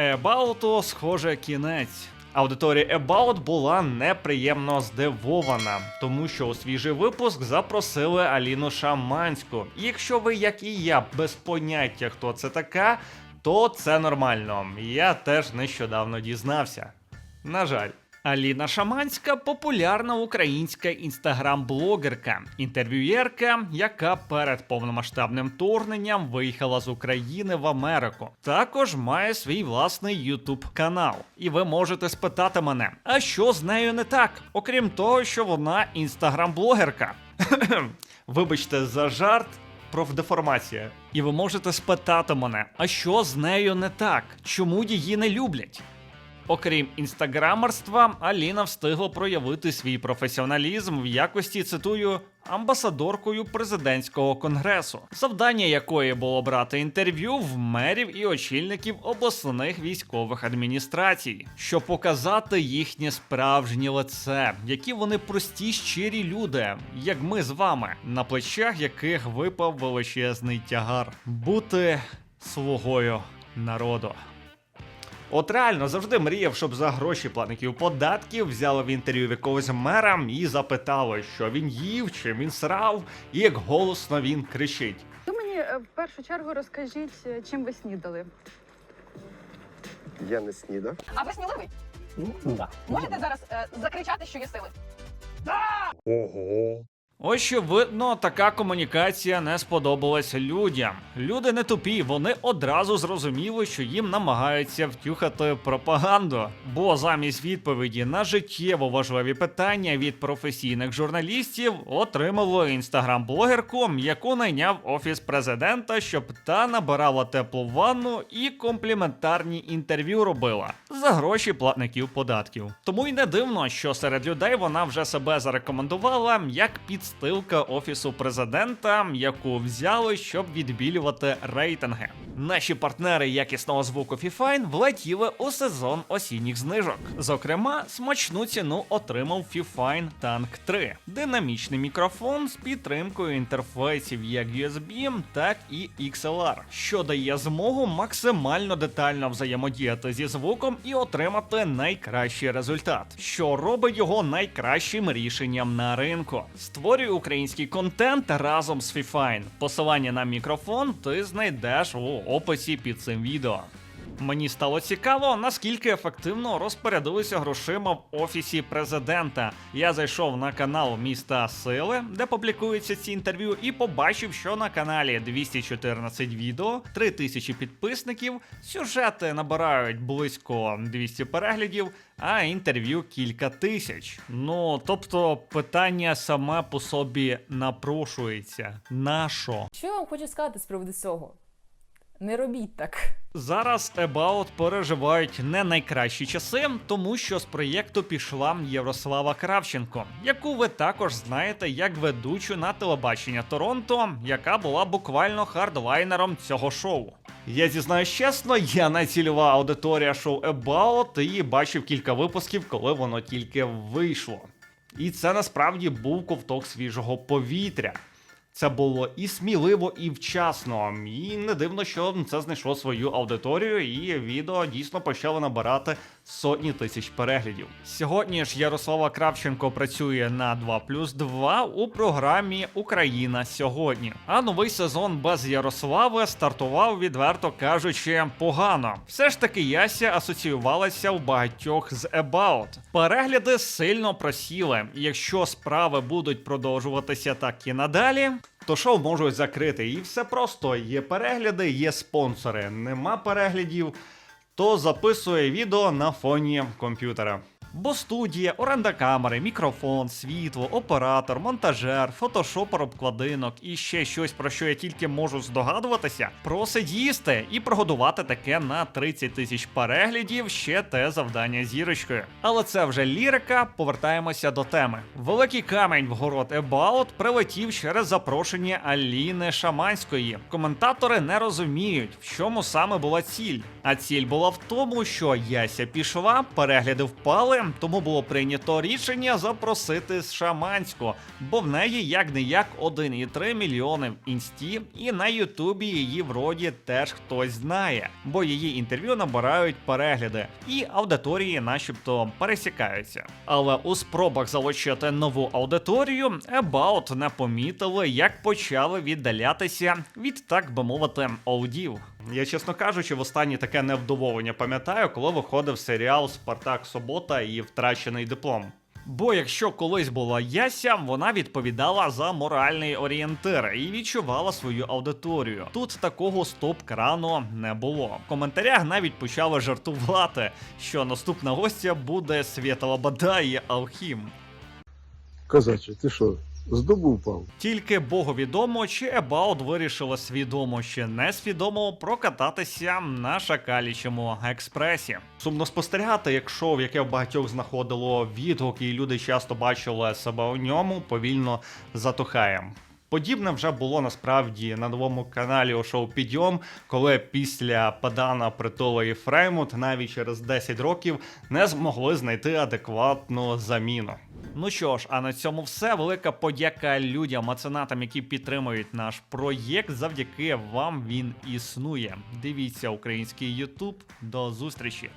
Ебауту, схоже, кінець. Аудиторія About була неприємно здивована, тому що у свіжий випуск запросили Аліну Шаманську. І якщо ви, як і я, без поняття, хто це така, то це нормально. Я теж нещодавно дізнався. На жаль. Аліна Шаманська популярна українська інстаграм-блогерка, інтерв'юєрка, яка перед повномасштабним вторгненням виїхала з України в Америку. Також має свій власний ютуб канал. І ви можете спитати мене, а що з нею не так, окрім того, що вона інстаграм-блогерка. Вибачте за жарт. Профдеформація. І ви можете спитати мене, а що з нею не так? Чому її не люблять? Окрім інстаграмерства, Аліна встигла проявити свій професіоналізм в якості, цитую, амбасадоркою президентського конгресу, завдання якої було брати інтерв'ю в мерів і очільників обласних військових адміністрацій, щоб показати їхнє справжнє лице, які вони прості щирі люди, як ми з вами, на плечах яких випав величезний тягар бути слугою народу. От реально завжди мріяв, щоб за гроші платників податків взяли в інтерв'ю в якогось мера і запитали, що він їв, чим він срав, і як голосно він кричить. Ви мені е, в першу чергу розкажіть, е, чим ви снідали. Я не снідав. А ви сміливий? Ну, да. Можете зараз е, закричати, що є сили? Ого. Очевидно, така комунікація не сподобалась людям. Люди не тупі, вони одразу зрозуміли, що їм намагаються втюхати пропаганду. Бо замість відповіді на життєво важливі питання від професійних журналістів отримало інстаграм-блогерку, яку найняв офіс президента, щоб та набирала теплу ванну і компліментарні інтерв'ю робила за гроші платників податків. Тому й не дивно, що серед людей вона вже себе зарекомендувала як підстилка офісу президента, яку взяли, щоб відбілювати рейтинги. Наші партнери якісного звуку Fifine влетіли у сезон осінніх знижок. Зокрема, смачну ціну отримав Fifine Tank 3 динамічний мікрофон з підтримкою інтерфейсів як USB, так і XLR, що дає змогу максимально детально взаємодіяти зі звуком отримати найкращий результат, що робить його найкращим рішенням на ринку. Створюй український контент разом з Fifine. Посилання на мікрофон ти знайдеш у описі під цим відео. Мені стало цікаво, наскільки ефективно розпорядилися грошима в офісі президента. Я зайшов на канал міста Сили, де публікуються ці інтерв'ю, і побачив, що на каналі 214 відео, 3000 підписників, сюжети набирають близько 200 переглядів, а інтерв'ю кілька тисяч. Ну тобто, питання саме по собі напрошується. Нащо? Що я вам хочу сказати з приводу цього? Не робіть так. Зараз About переживають не найкращі часи, тому що з проєкту пішла Єврослава Кравченко, яку ви також знаєте як ведучу на телебачення Торонто, яка була буквально хардлайнером цього шоу. Я зізнаюсь чесно, я не цільова аудиторія шоу About і бачив кілька випусків, коли воно тільки вийшло. І це насправді був ковток свіжого повітря. Це було і сміливо, і вчасно. І не дивно, що це знайшло свою аудиторію, і відео дійсно почало набирати сотні тисяч переглядів. Сьогодні ж Ярослава Кравченко працює на 2 плюс 2 у програмі Україна сьогодні. А новий сезон без Ярослави стартував, відверто кажучи, погано. Все ж таки, Яся асоціювалася у багатьох з About. Перегляди сильно просіли. Якщо справи будуть продовжуватися так і надалі. То шоу можуть закрити, і все просто є перегляди, є спонсори. Нема переглядів, то записує відео на фоні комп'ютера. Бо студія, оренда камери, мікрофон, світло, оператор, монтажер, фотошопер обкладинок і ще щось, про що я тільки можу здогадуватися, просить їсти і прогодувати таке на 30 тисяч переглядів ще те завдання зірочкою. Але це вже лірика. Повертаємося до теми. Великий камень в город About прилетів через запрошення Аліни Шаманської. Коментатори не розуміють, в чому саме була ціль. А ціль була в тому, що Яся пішла, перегляди впали, тому було прийнято рішення запросити Шаманську, бо в неї як не як 1,3 мільйони в інсті, і на Ютубі її вроді теж хтось знає, бо її інтерв'ю набирають перегляди, і аудиторії, начебто, пересікаються. Але у спробах залучити нову аудиторію, About не помітили, як почали віддалятися від, так би мовити, аудів. Я, чесно кажучи, востаннє таке невдоволення пам'ятаю, коли виходив серіал Спартак Собота і втрачений диплом. Бо якщо колись була Яся, вона відповідала за моральний орієнтир і відчувала свою аудиторію. Тут такого стоп-крану не було. В коментарях навіть почали жартувати, що наступна гостя буде Свєта Лобода і Алхім. Козаче, ти що, з дубу впав? Тільки Богу відомо, чи Ебаут вирішила свідомо чи несвідомо прокататися на шакалічому експресі. Сумно спостерігати, як шоу, яке в багатьох знаходило відгуки, і люди часто бачили себе у ньому, повільно затухає. Подібне вже було насправді на новому каналі у шоу Підйом, коли після Падана Притула і Фреймут навіть через 10 років не змогли знайти адекватну заміну. Ну що ж, а на цьому все. Велика подяка людям, меценатам, які підтримують наш проєкт. Завдяки вам він існує. Дивіться український Ютуб. До зустрічі!